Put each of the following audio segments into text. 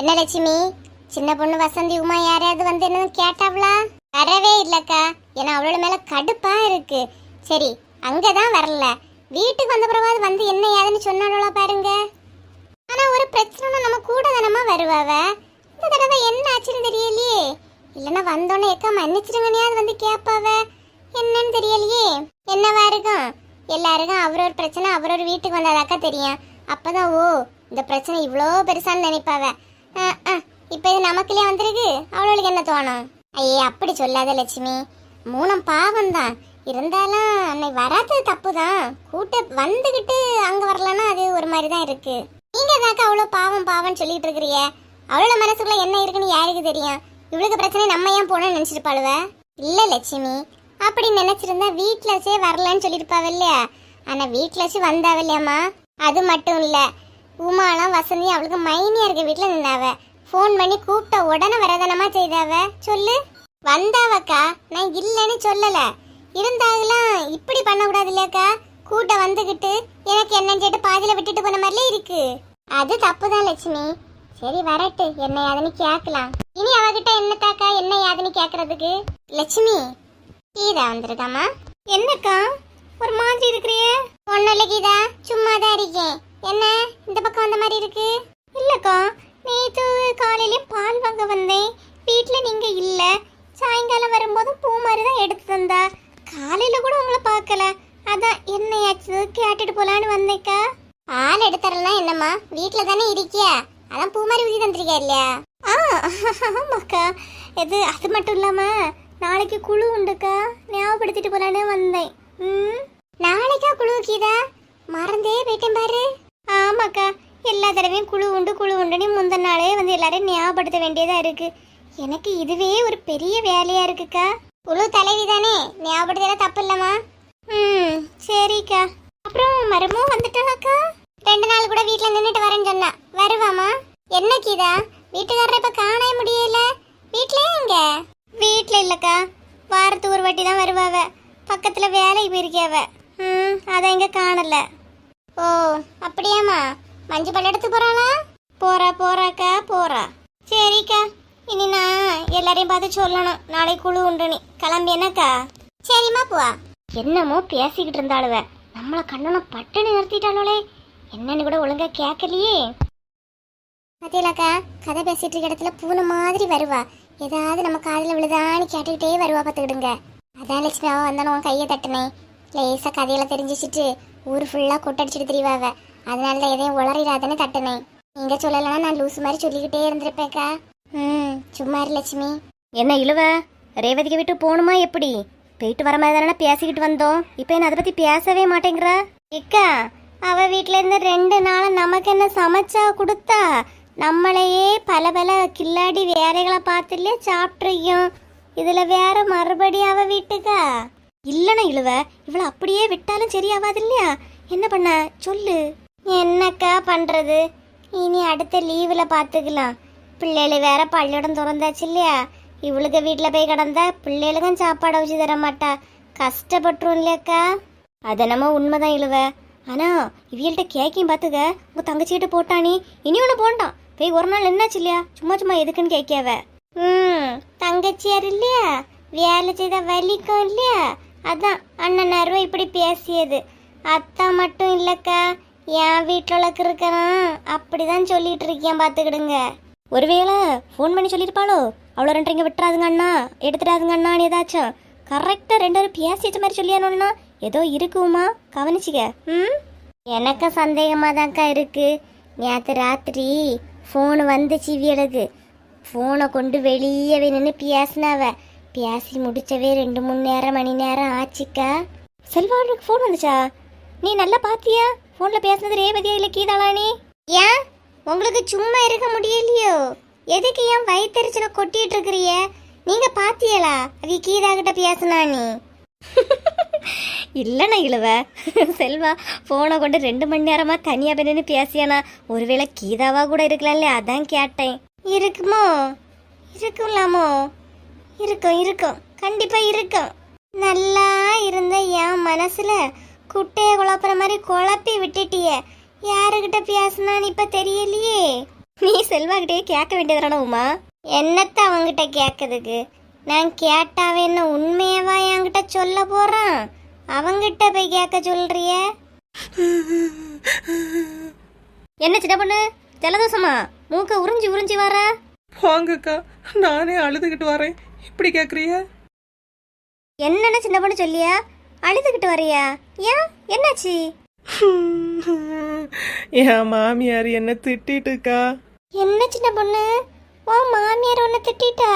என்ன லட்சுமி? சின்ன பொண்ணு வசந்தி உமா யாரையாவது வந்து என்னன்னு கேட்டாவளா வரவே இல்லக்கா. ஏன்னா அவளோட மேல கடுப்பா இருக்கு. சரி அங்கதான் வரல. வீட்டுக்கு வந்த பிறவாது வந்து என்ன ஏதுன்னு சொன்னாலோ பாருங்க. ஆனா ஒரு பிரச்சனை நம்ம கூட தானமா வருவாவ? இந்த தடவை என்ன ஆச்சுன்னு தெரியலையே. இல்லைன்னா வந்தோடனே எக்கா மன்னிச்சிருங்கனையாவது வந்து கேட்பாவ என்னன்னு தெரியலையே. என்னவா இருக்கும்? எல்லாருக்கும் அவரோட பிரச்சனை அவரோட வீட்டுக்கு வந்தாதாக்கா தெரியும். அப்பதான் ஓ இந்த பிரச்சனை இவ்வளோ பெருசான்னு நினைப்பாவ. இப்போ இது நமக்குள்ளே வந்திருக்கு. அவளுக்கு என்ன தோணும்? ஐயே அப்படி சொல்லாத லட்சுமி. மூணம் பாவம் தான் இருந்தாலும் அன்னைக்கு வராதது தப்பு தான் கூட்ட வந்துகிட்டு அங்க வரலன்னா அது ஒரு மாதிரி தான் இருக்கு. நீங்க தாக்க அவ்வளோ பாவம் பாவம்னு சொல்லிட்டு இருக்கிறிய அவளோட மனசுக்குள்ள என்ன இருக்குன்னு யாருக்கு தெரியும்? இவளுக்கு பிரச்சனை நம்ம ஏன் போனோம்னு நினைச்சிருப்பாளுவ? இல்ல லட்சுமி. அப்படி நினைச்சிருந்தா வீட்ல வச்சே வரலன்னு சொல்லிருப்பாவ ஆனால் ஆனா வீட்ல அது மட்டும் இல்லை. உமாலாம் வசந்தி அவளுக்கு மைனியா இருக்க வீட்டில் நின்னாவ. ஃபோன் பண்ணி கூப்பிட்ட உடனே வரதானமா செய்தாவ. சொல்லு. வந்தாவக்கா நான் இல்லைன்னு சொல்லல. இருந்தாலும் இப்படி பண்ணக்கூடாது இல்லக்கா கூட்ட வந்துகிட்டு எனக்கு என்னன்னு சொல்லிட்டு பாதியில விட்டுட்டு போன மாதிரிலே இருக்கு. அது தப்புதான் லட்சுமி. சரி வரட்டு. என்ன யாதுன்னு கேட்கலாம். இனி அவகிட்ட என்னத்தாக்கா என்ன யாதுன்னு கேட்கறதுக்கு? லட்சுமி கீதா வந்துருக்காமா என்னக்கா? ஒரு மாதிரி இருக்கிறியே. ஒன்னும் இல்லை கீதா. சும்மா தான் இருக்கேன். என்ன? இந்த பக்கம் வந்த மாதிரி இருக்கு? இல்லக்கா நேத்து காலையில பால் வாங்க வந்தேன். வீட்ல நீங்க இல்ல. சாயங்காலம் வரும்போது பூ மாதிரி தான் எடுத்து தந்தா காலையில கூட உங்களை பார்க்கல. அதான் என்ன ஆச்சு கேட்டுட்டு போலான்னு வந்தேக்கா. பால் எடுத்துறலாம் என்னம்மா? வீட்டில் தானே இருக்கியா? அதான் பூ மாதிரி ஊதி தந்திருக்கியா இல்லையா? ஆ ஆமாக்கா. இது அது மட்டும் இல்லாம நாளைக்கு குழு உண்டுக்கா. ஞாபகப்படுத்திட்டு போலான்னு வந்தேன். ம்? நாளைக்கா குழு கீதா மறந்தே போயிட்டேன் பாரு. ஆமாக்கா எல்லா தடவையும் குழு உண்டு குழு உண்டுன்னு முந்தின நாளே வந்து எல்லாரையும் ஞாபகப்படுத்த வேண்டியதாக இருக்குது எனக்கு இதுவே ஒரு பெரிய வேலையாக இருக்குக்கா. குழு தலைவி தானே ஞாபகப்படுத்தல தப்பு இல்லைம்மா ம் சரிக்கா. அப்புறம் மரமும் வந்துட்டாக்கா ரெண்டு நாள் கூட வீட்டில் நின்றுட்டு வரேன்னு சொன்னா. வருவாமா என்ன கீதா? வீட்டுக்காரரை இப்போ காணவே முடியல. வீட்லயே எங்க? வீட்டில் இல்லைக்கா. வாரத்துக்கு ஒரு வாட்டி தான் வருவாவ பக்கத்தில் வேலைக்கு போயிருக்கியாவ ம் அதை எங்கே காணலை. ஓ அப்படியாம்மா. மஞ்சு பல்லெடுத்து போறாளா? போறா போறாக்கா போறா. சரிக்கா. இனி நான் எல்லாரையும் பார்த்து சொல்லணும். நாளை குழு உண்டு நீ. கிளம்பி என்னக்கா? சரிம்மா போவா என்னமோ பேசிக்கிட்டு இருந்தாளுவ. நம்மள கண்ணனம் பட்டுன்னு நிறுத்திட்டாளே என்னன்னு கூட ஒழுங்கா கேட்கலையே. பார்த்தீங்களாக்கா கதை பேசிட்டு இருக்க இடத்துல பூனை மாதிரி வருவா. ஏதாவது நம்ம காதில் விழுதான்னு கேட்டுக்கிட்டே வருவா பார்த்துக்கிடுங்க. அதான் லட்சுமி அவன் வந்தாலும் உன் கையை தட்டினேன். லேசாக கதையில தெரிஞ்சிச்சிட்டு ஊர் ஃபுல்லா கொட்டடிச்சிட்டு திரிவாவ. அதனால தான் எதையும் உளறிடாதன்னு தட்டினேன். நீங்க சொல்லலைன்னா நான் லூசு மாதிரி சொல்லிக்கிட்டே இருந்திருப்பேக்கா. ம் சும்மா இரு லட்சுமி. என்ன இழுவ? ரேவதிக்கு விட்டு போகணுமா எப்படி? போயிட்டு வர மாதிரி தானே பேசிக்கிட்டு வந்தோம். இப்போ என்ன அதை பத்தி பேசவே மாட்டேங்கிற? இக்கா அவ வீட்ல இருந்து ரெண்டு நாள் நமக்கு என்ன சமைச்சா கொடுத்தா? நம்மளையே பல பல கில்லாடி வேலைகளை பார்த்துலே சாப்பிட்றியும் இதுல வேற மறுபடியும் அவ வீட்டுக்கா? இல்லைன்னா இழுவ. இவளை அப்படியே விட்டாலும் சரியாவாது இல்லையா என்ன பண்ண? சொல்லு. என்னக்கா பண்றது? இனி அடுத்த லீவுல பாத்துக்கலாம். பிள்ளைகள் வேற பள்ளியிடம் திறந்தாச்சு இல்லையா? இவளுக்கு வீட்டில் போய் கிடந்தா பிள்ளைகளுக்கும் சாப்பாடு வச்சு தர மாட்டா. கஷ்டப்பட்டுரும் இல்லையாக்கா? அது என்னமோ உண்மைதான் இழுவ. ஆனா இவியல்கிட்ட கேக்கையும் பார்த்துக்க உங்க தங்கச்சிக்கிட்ட போட்டானி. இனி ஒன்று போண்டான் போய் ஒரு நாள் என்னாச்சு இல்லையா? சும்மா சும்மா எதுக்குன்னு கேட்காவ ம் தங்கச்சியார் இல்லையா? வேலை செய்த வலிக்கும் இல்லையா? அதான் அண்ணன் அருவா இப்படி பேசியது. அத்தா மட்டும் இல்லக்கா என் வீட்டில் இருக்கிறான் அப்படிதான் சொல்லிட்டு இருக்கேன் பார்த்துக்கிடுங்க. ஒருவேளை ஃபோன் பண்ணி சொல்லியிருப்பாளோ? அவ்வளோ ரெண்டரைங்க விட்டுறாதுங்க அண்ணா எடுத்துடாதுங்க அண்ணான்னு ஏதாச்சும். கரெக்டாக ரெண்டு பேரும் பேசி வச்ச மாதிரி சொல்லியானோன்னா ஏதோ இருக்குமா கவனிச்சிக்க ம்? எனக்கு சந்தேகமாக தான்க்கா இருக்குது நேற்று ராத்திரி ஃபோனு வந்துச்சு இவியலுக்கு. ஃபோனை கொண்டு வெளியவே நின்று பேசினாவ. பேசி முடிச்சவே ரெண்டு மூணு நேரம் மணி நேரம் ஆச்சுக்கா. செல்வாளுக்கு ஃபோன் வந்துச்சா? நீ நல்லா பாத்தியா? ஃபோனில் பேசுனது ரேவதியா இல்லை கீதாளா நீ? ஏன்? உங்களுக்கு சும்மா இருக்க முடியலையோ? எதுக்கு ஏன் வயிற்றுச்சல கொட்டிட்டு இருக்கிறிய? நீங்க பாத்தியலா? அவி கீதா கிட்ட பேசினா நீ? இல்லைண்ணா இழுவ. செல்வா ஃபோனை கொண்டு ரெண்டு மணி நேரமா தனியாக போய் பேசியானா? ஒருவேளை கீதாவா கூட இருக்கலாம்ல அதான் கேட்டேன். இருக்குமோ? இருக்கும்லாமோ? இருக்கும் இருக்கும். கண்டிப்பா இருக்கும். நல்லா இருந்த என் மனசுல குட்டையை குழப்புற மாதிரி குழப்பி விட்டுட்டிய. யாருகிட்ட பேசினான்னு இப்ப தெரியலையே? நீ செல்வாகிட்டே கேட்க வேண்டியதுதானே உமா? என்னத்த அவங்கிட்ட கேட்கறதுக்கு? நான் கேட்டாவே என்ன உண்மையவா என்கிட்ட சொல்ல போறான்? அவங்கிட்ட போய் கேட்க சொல்றிய? என்ன சின்ன பொண்ணு? ஜலதோஷமா? மூக்க உறிஞ்சி உறிஞ்சி வர? வாங்கக்கா நானே அழுதுகிட்டு வரேன். இப்படி கேக்குறிய? என்னென்ன சின்ன பொண்ணு சொல்லியா? அழுதுகிட்டு வரியா? ஏன்? என்னாச்சு? என் மாமியார் என்ன திட்டிட்டுக்கா. என்ன சின்ன பொண்ணு? ஓ மாமியார் உன்னை திட்டிட்டா?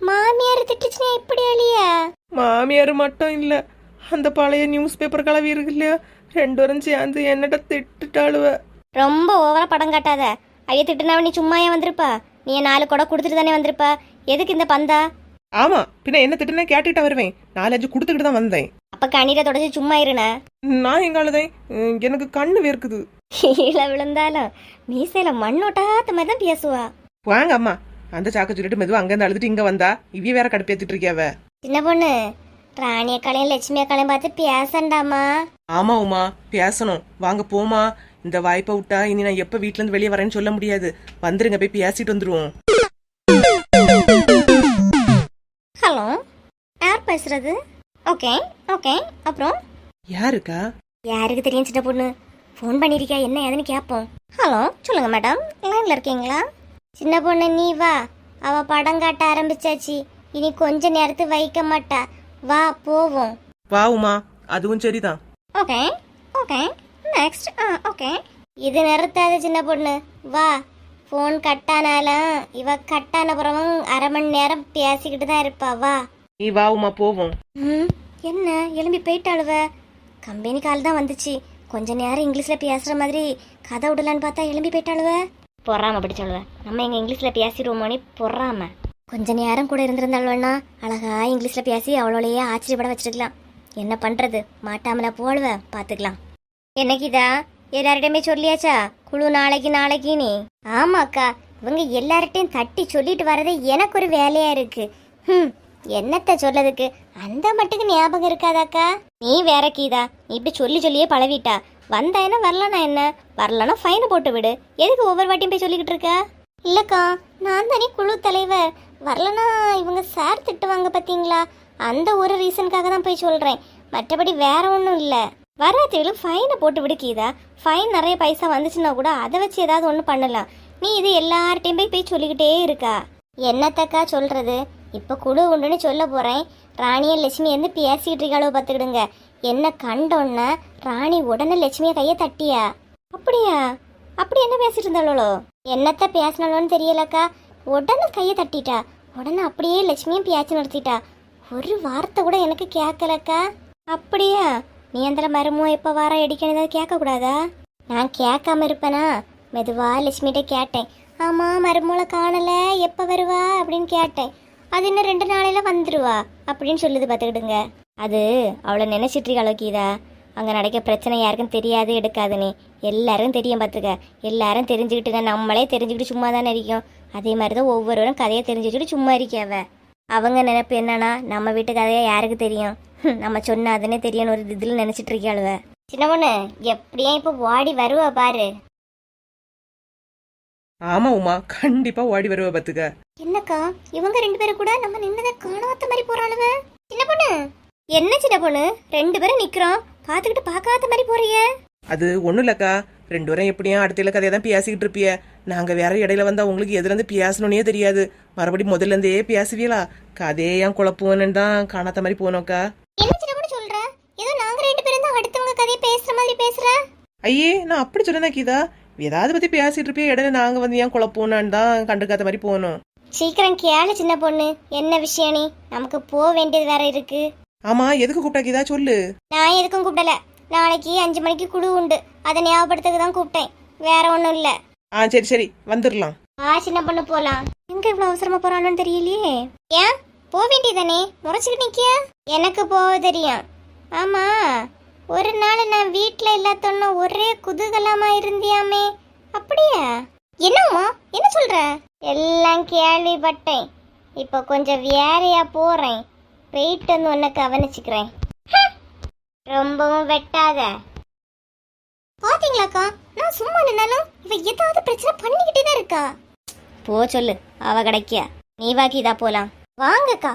மாமியார் திட்டுச்சுன்னா இப்படி அழியா? மாமியார் மட்டும் இல்ல அந்த பழைய நியூஸ் பேப்பர் கலவி இருக்கு இல்லையா ரெண்டு பேரும் சேர்ந்து என்னட்ட திட்டுட்டாளுவ. ரொம்ப ஓவரா படம் காட்டாத. ஐய திட்டுனாவ நீ சும்மா ஏன் வந்திருப்பா? நீ நாலு கொடை கொடுத்துட்டு தானே வந்திருப்பா? எதுக்கு இந்த பந்தா? ஆமா பின்ன என்ன திட்டுனா கேட்டுக்கிட்ட வருவேன். நாலஞ்சு கொடுத்துக்கிட்டு தான் வந்தேன். அப்ப கண்ணீரை தொடச்சி சும்மா இருன நான் எங்க அழுதேன்? உம், எனக்கு கண்ணு வேர்க்குது கீழே விழுந்தாலும் மீசையில மண்ணோட்டாத்த மாதிரி தான் பேசுவா. வாங்க அம்மா. அந்த சாக்க சொல்லிட்டு மெதுவா அங்கிருந்து அழுதுட்டு இங்க வந்தா. இவ்விய வேற கடுப்பேத்திட்டு இருக்கியாவ சின்ன பொண்ணு ராணிய கலையும் லட்சுமி அக்காளையும் பார்த்து பேசண்டாமா? ஆமா உமா. பேசணும். வாங்க போமா. இந்த வாய்ப்பை விட்டா இனி நான் எப்ப வீட்ல இருந்து வெளியே வரேன்னு சொல்ல முடியாது. வந்துருங்க போய் பேசிட்டு வந்துருவோம். பேசுறது? ஓகே ஓகே அப்புறம்? யாருக்கா? யாருக்கு தெரியும் சின்ன பொண்ணு? ஃபோன் பண்ணிருக்கியா என்ன ஏதுன்னு கேட்போம் ஹலோ சொல்லுங்க மேடம் லைன்ல இருக்கீங்களா? சின்ன பொண்ணு நீ வா. அவ படம் காட்ட ஆரம்பிச்சாச்சு. இனி கொஞ்ச நேரத்து வைக்க மாட்டா. வா போவோம். வா உமா. அதுவும் சரிதான். ஓகே ஓகே நெக்ஸ்ட் ஆ ஓகே இது நிறுத்தாத சின்ன பொண்ணு. வா. ஃபோன் கட்டானாலும் இவ கட்டான பிறவும் அரை மணி நேரம் பேசிக்கிட்டு தான் இருப்பா. வா. நீ வா உமா போவோம். ம் என்ன? எலும்பி போயிட்டாளுவ கம்பெனி கால் தான் வந்துச்சு. கொஞ்ச நேரம் இங்கிலீஷ்ல பேசுற மாதிரி கதை விடலான்னு பார்த்தா எலும்பி போயிட்டாளுவ பொறாம பிடிச்சாளுவ நம்ம எங்க இங்கிலீஷ்ல பேசிடுவோமோனே பொறாம. கொஞ்ச நேரம் கூட இருந்திருந்தாள்வனா அழகா இங்கிலீஷ்ல பேசி அவளோடையே ஆச்சரியப்பட வச்சிருக்கலாம். என்ன பண்றது? மாட்டாமல போடுவ பாத்துக்கலாம். என்னைக்குதா? எல்லார்கிட்டயுமே சொல்லியாச்சா? குழு நாளைக்கு நாளைக்கு நீ. ஆமாக்கா இவங்க எல்லார்ட்டையும் தட்டி சொல்லிட்டு வரதே எனக்கு ஒரு வேலையா இருக்கு. ம் என்னத்த சொல்லதுக்கு அந்த மட்டுக்கு ஞாபகம் இருக்காதாக்கா? நீ வேற கீதா நீ இப்படி சொல்லி சொல்லியே பழவிட்டா வந்தா என்ன வரலனா என்ன? வரலனா ஃபைனை போட்டு விடு. எதுக்கு ஒவ்வொரு வாட்டியும் போய் சொல்லிக்கிட்டு இருக்க? இல்லக்கா நான் தானே குழு தலைவர். வரலனா இவங்க சார் திட்டுவாங்க பார்த்தீங்களா அந்த ஒரு ரீசனுக்காக தான் போய் சொல்கிறேன் மற்றபடி வேற ஒன்றும் இல்லை. வராதவங்களுக்கு ஃபைனை போட்டு விடு கீதா. ஃபைன் நிறைய பைசா வந்துச்சுன்னா கூட அதை வச்சு ஏதாவது ஒன்று பண்ணலாம். நீ இது எல்லார்ட்டையும் போய் போய் சொல்லிக்கிட்டே இருக்கா? என்னத்தக்கா சொல்கிறது இப்போ குழு உண்டுன்னு சொல்ல போகிறேன் ராணியை லட்சுமி வந்து பேசிக்கிட்டு இருக்காளோ பார்த்துக்கிடுங்க என்ன கண்டோன்ன ராணி உடனே லட்சுமியை கையை தட்டியா? அப்படியா? அப்படி என்ன பேசிட்டு இருந்தாளோ? என்னத்த பேசினாலோன்னு தெரியலக்கா. உடனே கையை தட்டிட்டா. உடனே அப்படியே லட்சுமியும் பேச்சு நடத்திட்டா ஒரு வார்த்தை கூட எனக்கு கேட்கலக்கா. அப்படியா? நீ அந்த மருமோ எப்போ வார அடிக்கணும் ஏதாவது கேட்கக்கூடாதா? நான் கேட்காம இருப்பேனா? மெதுவா லட்சுமிகிட்ட கேட்டேன். ஆமாம் மருமூளை காணலை. எப்போ வருவா? அப்படின்னு கேட்டேன். அது இன்னும் ரெண்டு நாளையில வந்துருவா அப்படின்னு சொல்லுது பார்த்துக்கிடுங்க. அது அவளை நினைச்சிட்டு இருக்கா கீதா? அங்கே நடக்க பிரச்சனை யாருக்கும் தெரியாது எடுக்காதுன்னு எல்லாரும் தெரியும் பார்த்துக்க. எல்லாரும் தெரிஞ்சுக்கிட்டு நம்மளே தெரிஞ்சுக்கிட்டு சும்மா தானே இருக்கும். அதே மாதிரி தான் ஒவ்வொருவரும் கதையை தெரிஞ்சுக்கிட்டு சும்மா இருக்காவ அவங்க நினைப்பு என்னன்னா நம்ம வீட்டு கதையை யாருக்கு தெரியும்? நம்ம சொன்னாதுன்னே தெரியும்னு ஒரு இதில் நினச்சிட்டு இருக்காளுவ சின்ன பொண்ணு எப்படியும் இப்போ ஓடி வருவா பாரு. ஆமா உமா. கண்டிப்பா ஓடி வருவ பத்துக்க. என்னக்கா? இவங்க ரெண்டு பேரும் கூட நம்ம நின்னதை காணாத மாதிரி போறாளுவ சின்ன பொண்ணு? என்ன சின்ன பொண்ணு? ரெண்டு பேரும் நிக்கிறோம். பார்த்துக்கிட்டு பார்க்காத மாதிரி போறிய. அது ஒண்ணும் இல்லக்கா. ரெண்டு பேரும் எப்படியும் அடுத்த கதையை தான் பேசிக்கிட்டு இருப்பிய. நாங்க வேற இடையில வந்தா உங்களுக்கு எதுல இருந்து பேசணும்னே தெரியாது. மறுபடியும் முதல்ல இருந்தே பேசுவீங்களா? கதையே ஏன் குழப்பம்னு தான் காணாத மாதிரி போனோக்கா. என்ன சின்ன பொண்ணு சொல்ற? ஏதோ நாங்க ரெண்டு பேரும் தான் அடுத்தவங்க கதையை பேசுற மாதிரி பேசுற? ஐயே நான் அப்படி சொன்னேன் கீதா? ஏதாவது பத்தி பேசிட்டு இருப்பிய? இடையில நாங்க வந்து ஏன் குழப்பம்னு தான் கண்டுக்காத மாதிரி போனோம். சீக்கிரம் கேளு சின்ன பொண்ணு. என்ன விஷயம் நீ? நமக்கு போக வேண்டியது வேற இருக்கு. ஆமா எதுக்கு கூப்பிட்டா கீதா சொல்லு. நான் எதுக்கும் கூப்பிடல. நாளைக்கு அஞ்சு மணிக்கு குழு உண்டு. அதை ஞாபகப்படுத்துக்கு தான் கூப்பிட்டேன். வேற ஒன்றும் இல்லை. ஆ சரி சரி. வந்துடலாம் வா சின்ன பொண்ணு போலாம். எங்க இவ்வளவு அவசரமா போறான்னு தெரியலையே. ஏன்? போக வேண்டியதானே முறைச்சிக்கிட்டு நிக்கியா? எனக்கு போக தெரியும். ஆமா. ஒரு நாள் நான் வீட்ல இல்லாதொன்ன ஒரே குதூகலமா இருந்தியாமே. அப்படியா? என்னம்மா? என்ன சொல்ற? எல்லாம் கேள்விப்பட்டேன். இப்போ கொஞ்சம் வேறையா போறேன். போயிட்டு வந்து உன்னை கவனிச்சுக்கிறேன். ரொம்பவும் வெட்டாத. பாத்தீங்களா பாத்தீங்களாக்கா? நான் சும்மா நின்னாலும் இவ ஏதாவது பிரச்சனை பண்ணிக்கிட்டே தான் இருக்கா? போ சொல்லு. அவ கிடைக்கியா? நீ வாக்கி இதா போலாம். வாங்கக்கா.